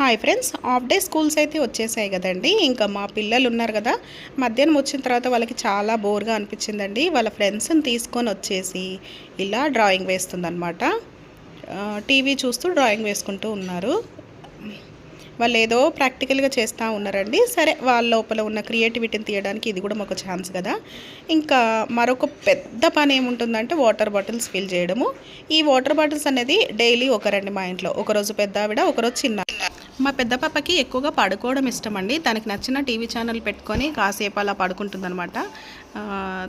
Hi friends half day schools అయితే వచ్చేసాయి కదండి. ఇంకా మా పిల్లలు ఉన్నారు కదా మధ్యాహ్నం వచ్చిన తర్వాత వాళ్ళకి చాలా బోర్గా అనిపించిందండి. వాళ్ళ ఫ్రెండ్స్ని తీసుకొని వచ్చేసి ఇలా డ్రాయింగ్ వేస్తుందన్నమాట. టీవీ చూస్తూ డ్రాయింగ్ వేసుకుంటూ ఉన్నారు. వాళ్ళు ఏదో ప్రాక్టికల్గా చేస్తూ ఉన్నారండి. సరే వాళ్ళ లోపల ఉన్న క్రియేటివిటీని తీయడానికి ఇది కూడా మాకు ఛాన్స్ కదా. ఇంకా మరొక పెద్ద పని ఏముంటుందంటే వాటర్ బాటిల్స్ ఫిల్ చేయడము. ఈ వాటర్ బాటిల్స్ అనేది డైలీ ఒకరండి మా ఇంట్లో ఒకరోజు పెద్ద ఆవిడ ఒకరోజు చిన్న. మా పెద్ద పాపకి ఎక్కువగా పడుకోవడం ఇష్టం అండి తనకి నచ్చిన టీవీ ఛానల్ పెట్టుకొని కాసేపు అలా పడుకుంటుందనమాట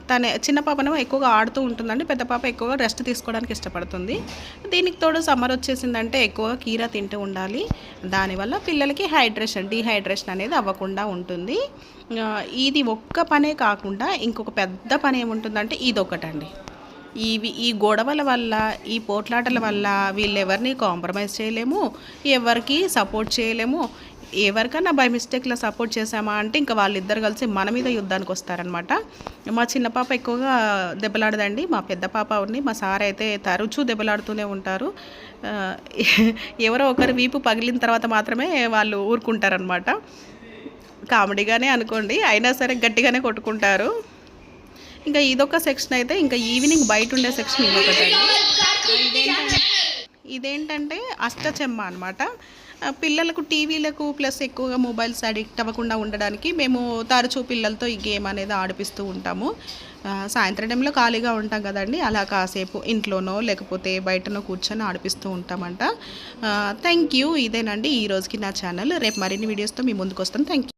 తన చిన్న పాపను ఎక్కువగా ఆడుతూ ఉంటుందండి. పెద్ద పాప ఎక్కువగా రెస్ట్ తీసుకోవడానికి ఇష్టపడుతుంది. దీనికి తోడు సమ్మర్ వచ్చేసిందంటే ఎక్కువగా కీరా తింటూ ఉండాలి. దానివల్ల పిల్లలకి హైడ్రేషన్ డీహైడ్రేషన్ అనేది అవ్వకుండా ఉంటుంది. ఇది ఒక్క పనే కాకుండా ఇంకొక పెద్ద పని ఏముంటుందంటే ఇదొకటండి. ఇవి ఈ గొడవల వల్ల ఈ పోట్లాటల వల్ల వీళ్ళెవరిని కాంప్రమైజ్ చేయలేము ఎవరికి సపోర్ట్ చేయలేము. ఎవరికైనా బై మిస్టేక్లో సపోర్ట్ చేసామా అంటే ఇంకా వాళ్ళిద్దరు కలిసి మన మీద యుద్ధానికి వస్తారనమాట మా చిన్న పాప ఎక్కువగా దెబ్బలాడదండి. మా పెద్ద పాప ఉంది మా సార్ అయితే తరచూ దెబ్బలాడుతూనే ఉంటారు. ఎవరో ఒకరు వీపు పగిలిన తర్వాత మాత్రమే వాళ్ళు ఊరుకుంటారనమాట కామెడీగానే అనుకోండి అయినా సరే గట్టిగానే కొట్టుకుంటారు. ఇంకా ఇదొక సెక్షన్ అయితే ఇంకా ఈవినింగ్ బయట ఉండే సెక్షన్ ఇంకొకటి ఇదేంటంటే ఇదేంటంటే అష్టచెమ్మ అనమాట పిల్లలకు టీవీలకు ప్లస్ ఎక్కువగా మొబైల్స్ అడిక్ట్ అవ్వకుండా ఉండడానికి మేము తరచూ పిల్లలతో ఈ గేమ్ అనేది ఆడిపిస్తూ ఉంటాము. సాయంత్రం టైంలో ఖాళీగా ఉంటాం కదండి. అలా కాసేపు ఇంట్లోనో లేకపోతే బయటనో కూర్చొని ఆడిపిస్తూ ఉంటామంట. థ్యాంక్ యూ ఇదేనండి ఈ రోజుకి నా ఛానల్ రేపు మరిన్ని వీడియోస్తో మీ ముందుకు వస్తాం. Thank you